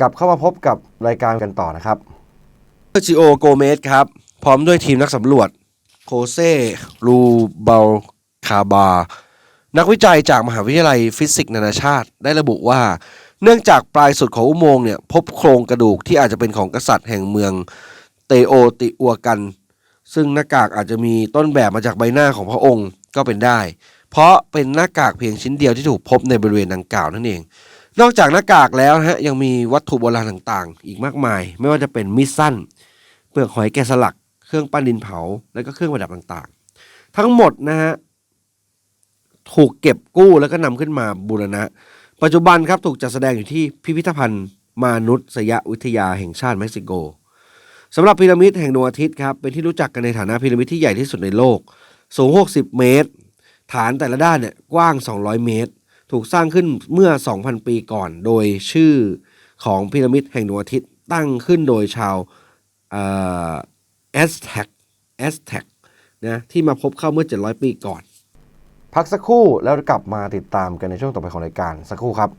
กลับเข้ามาพบกับรายการกันต่อนะครับเซอร์จิโอโกเมสครับ พร้อมด้วยทีมนักสำรวจโคเซรูเบลคาบา นักวิจัยจากมหาวิทยาลัยฟิสิกส์นานาชาติ ได้ระบุว่า เนื่องจากปลายสุดของอุโมงค์เนี่ยพบโครงกระดูกที่อาจจะเป็นของกษัตริย์แห่งเมืองเตโอติอัวกัน ซึ่งหน้ากากอาจจะมีต้นแบบมาจากใบหน้าของพระองค์ก็เป็นได้ เพราะเป็นหน้ากากเพียงชิ้นเดียวที่ถูกพบในบริเวณดังกล่าวนั่นเอง นอกจากหน้ากากแล้วนะฮะยังมีวัตถุโบราณต่างๆ อีกมากมาย ไม่ว่าจะเป็นมีดสั้น เปลือกหอยแกะสลัก เครื่องปั้นดินเผา และก็เครื่องประดับต่างๆ ทั้งหมดนะฮะถูกเก็บกู้แล้วก็นำขึ้นมาบูรณะ ปัจจุบันครับถูกจัดแสดงอยู่ที่พิพิธภัณฑ์มนุษยวิทยาแห่งชาติเม็กซิโกสำหรับพีระมิดแห่งดวงอาทิตย์ครับเป็นที่รู้จักกันในฐานะพีระมิดที่ใหญ่ที่สุดในโลก สูง 60 เมตร ฐานแต่ละด้านเนี่ยกว้าง 200 เมตร ถูกสร้างขึ้นเมื่อ 2,000 ปีก่อน โดยชื่อของพีระมิดแห่งดวงอาทิตย์ตั้งขึ้นโดยชาวเอสแท็กแอสแท็กนะที่มาพบเข้าเมื่อ 700 ปีก่อน พักสักครู่แล้วกลับมาติดตามกันในช่วงต่อไปของรายการสักครู่ครับ